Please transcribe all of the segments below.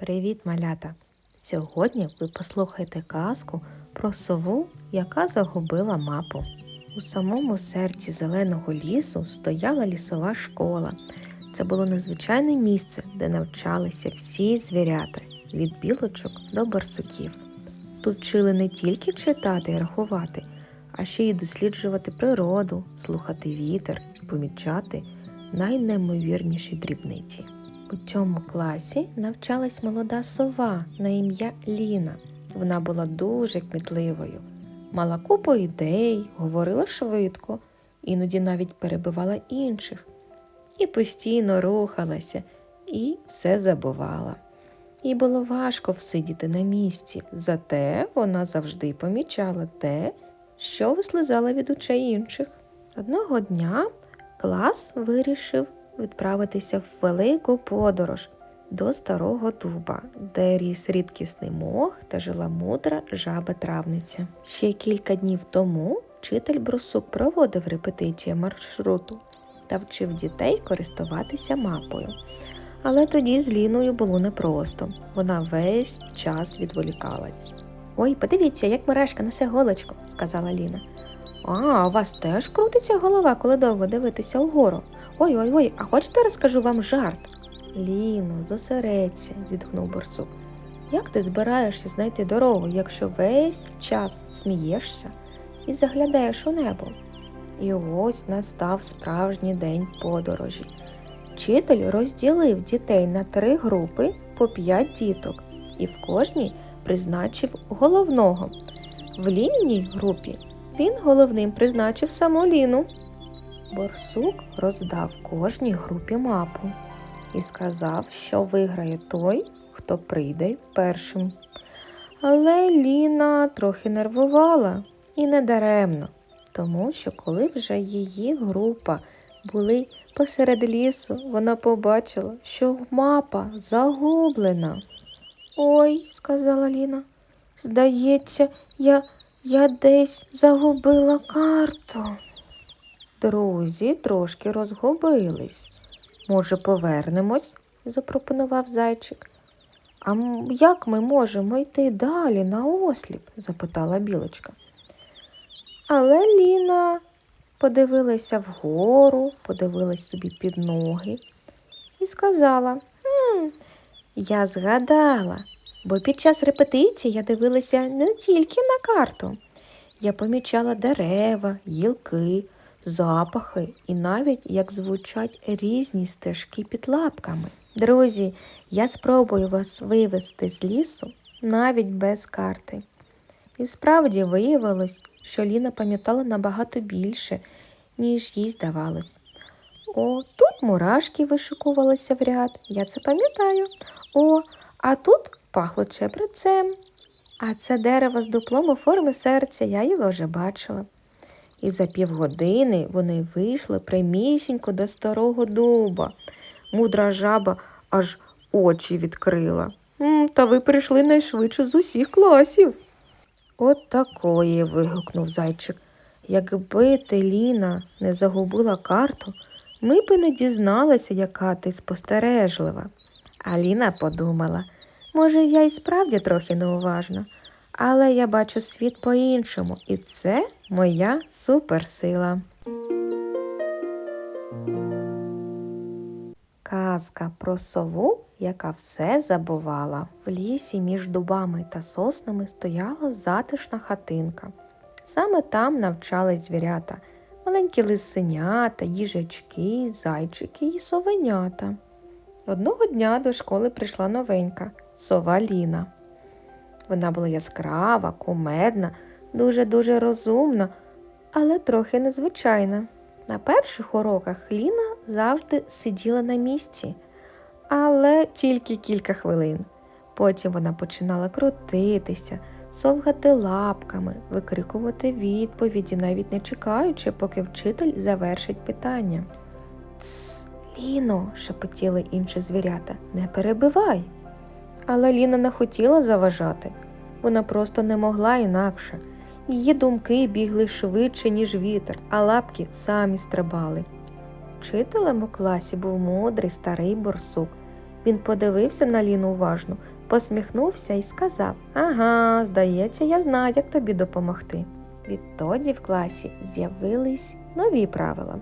Привіт, малята! Сьогодні ви послухаєте казку про сову, яка загубила мапу. У самому серці зеленого лісу стояла лісова школа. Це було незвичайне місце, де навчалися всі звірята від білочок до барсуків. Тут вчили не тільки читати і рахувати, а ще й досліджувати природу, слухати вітер і помічати найнеймовірніші дрібниці. У цьому класі навчалась молода сова на ім'я Ліна. Вона була дуже кмітливою, мала купу ідей, говорила швидко, іноді навіть перебивала інших, і постійно рухалася, і все забувала. Їй було важко всидіти на місці, зате вона завжди помічала те, що вислизало від очей інших. Одного дня клас вирішив відправитися в велику подорож до старого дуба, де ріс рідкісний мох та жила мудра жаба травниця. Ще кілька днів тому вчитель Брусук проводив репетицію маршруту та вчив дітей користуватися мапою. Але тоді з Ліною було непросто. Вона весь час відволікалась. Ой, подивіться, як мережка несе голочку, сказала Ліна. А, у вас теж крутиться голова, коли довго дивитися вгору. Ой ой ой, а хочете розкажу вам жарт? Ліно, зосередься, зітхнув борсук. Як ти збираєшся знайти дорогу, якщо весь час смієшся і заглядаєш у небо? І ось настав справжній день подорожі. Вчитель розділив дітей на три групи по п'ять діток і в кожній призначив головного. В лінійній групі він головним призначив саму Ліну. Борсук роздав кожній групі мапу і сказав, що виграє той, хто прийде першим. Але Ліна трохи нервувала і не даремно, тому що коли вже її група були посеред лісу, вона побачила, що мапа загублена. Ой, сказала Ліна, здається, я, я десь загубила карту. Друзі трошки розгубились. Може, повернемось? запропонував зайчик. А як ми можемо йти далі на осліп? запитала білочка. Але Ліна подивилася вгору, подивилась собі під ноги і сказала: «Хм, я згадала, бо під час репетиції я дивилася не тільки на карту. Я помічала дерева, гілки, запахи і навіть як звучать різні стежки під лапками. Друзі, я спробую вас вивести з лісу навіть без карти. І справді виявилось, що Ліна пам'ятала набагато більше, ніж їй здавалось. О, тут мурашки вишикувалися в ряд, я це пам'ятаю. О, а тут пахло чебрецем. А це дерево з дуплом у формі серця, я його вже бачила. І за півгодини вони вийшли прямісінько до старого дуба. Мудра жаба аж очі відкрила. Та ви прийшли найшвидше з усіх класів. От такої. вигукнув зайчик. Якби ти, Ліна, не загубила карту, ми б не дізналися, яка ти спостережлива. А Ліна подумала, може, я і справді трохи неуважна, але я бачу світ по-іншому, і це моя суперсила. Казка про сову, яка все забувала. В лісі між дубами та соснами стояла затишна хатинка. Саме там навчались звірята, маленькі лисенята, їжачки, зайчики і совенята. Одного дня до школи прийшла новенька сова Ліна. Вона була яскрава, кумедна, дуже-дуже розумна, але трохи незвичайна. На перших уроках Ліна завжди сиділа на місці, але тільки кілька хвилин. Потім вона починала крутитися, совгати лапками, викрикувати відповіді, навіть не чекаючи, поки вчитель завершить питання. Тсс, Ліно, шепотіли інші звірята, не перебивай. Але Ліна не хотіла заважати. Вона просто не могла інакше. Її думки бігли швидше, ніж вітер, а лапки самі стрибали. Вчителем у класі був мудрий старий борсук. Він подивився на Ліну уважно, посміхнувся і сказав: Ага, здається, я знаю, як тобі допомогти. Відтоді в класі з'явились нові правила.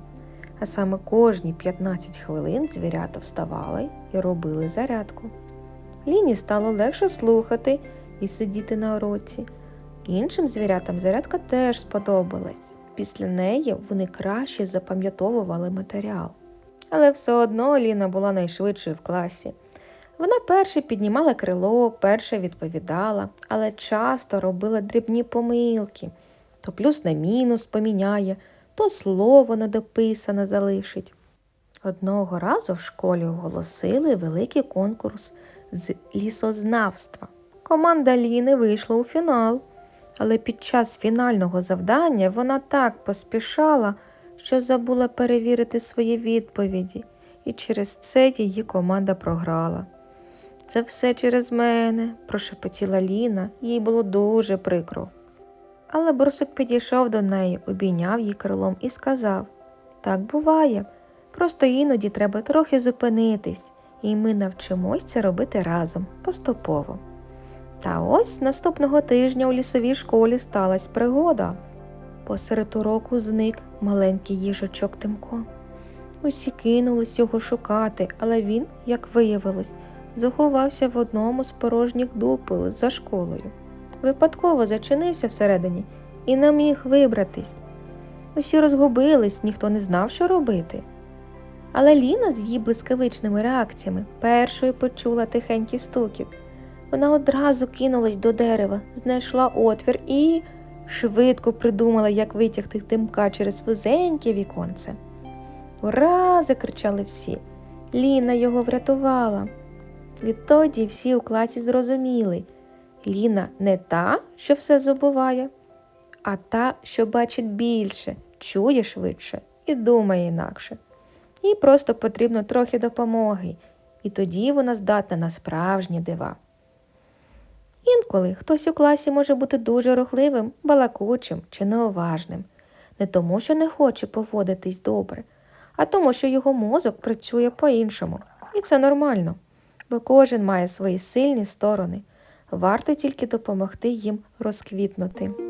А саме кожні 15 хвилин звірята вставали і робили зарядку. Ліні стало легше слухати і сидіти на уроці. Іншим звірятам зарядка теж сподобалась. Після неї вони краще запам'ятовували матеріал. Але все одно Ліна була найшвидшою в класі. Вона перше піднімала крило, перше відповідала, але часто робила дрібні помилки. То плюс на мінус поміняє, то слово недописане залишить. Одного разу в школі оголосили великий конкурс з лісознавства. Команда Ліни вийшла у фінал, але під час фінального завдання вона так поспішала, що забула перевірити свої відповіді, і через це її команда програла. Це все через мене, прошепотіла Ліна, їй було дуже прикро. Але борсук підійшов до неї, обійняв її крилом і сказав Так буває, просто іноді треба трохи зупинитись, і ми навчимось це робити разом, поступово. Та ось наступного тижня у лісовій школі сталася пригода. Посеред уроку зник маленький їжачок Тимко. Усі кинулись його шукати, але він, як виявилось, заховався в одному з порожніх дупел за школою. Випадково зачинився всередині і не міг вибратись. Усі розгубились, ніхто не знав, що робити. Але Ліна з її блискавичними реакціями першою почула тихенький стукіт. Вона одразу кинулась до дерева, знайшла отвір і швидко придумала, як витягти тимка через вузеньке віконце. Ура! закричали всі. Ліна його врятувала. Відтоді всі у класі зрозуміли Ліна не та, що все забуває, а та, що бачить більше, чує швидше і думає інакше. Їй просто потрібно трохи допомоги, і тоді вона здатна на справжні дива. Інколи хтось у класі може бути дуже рухливим, балакучим чи неуважним, не тому, що не хоче поводитись добре, а тому, що його мозок працює по-іншому. І це нормально, бо кожен має свої сильні сторони. Варто тільки допомогти їм розквітнути.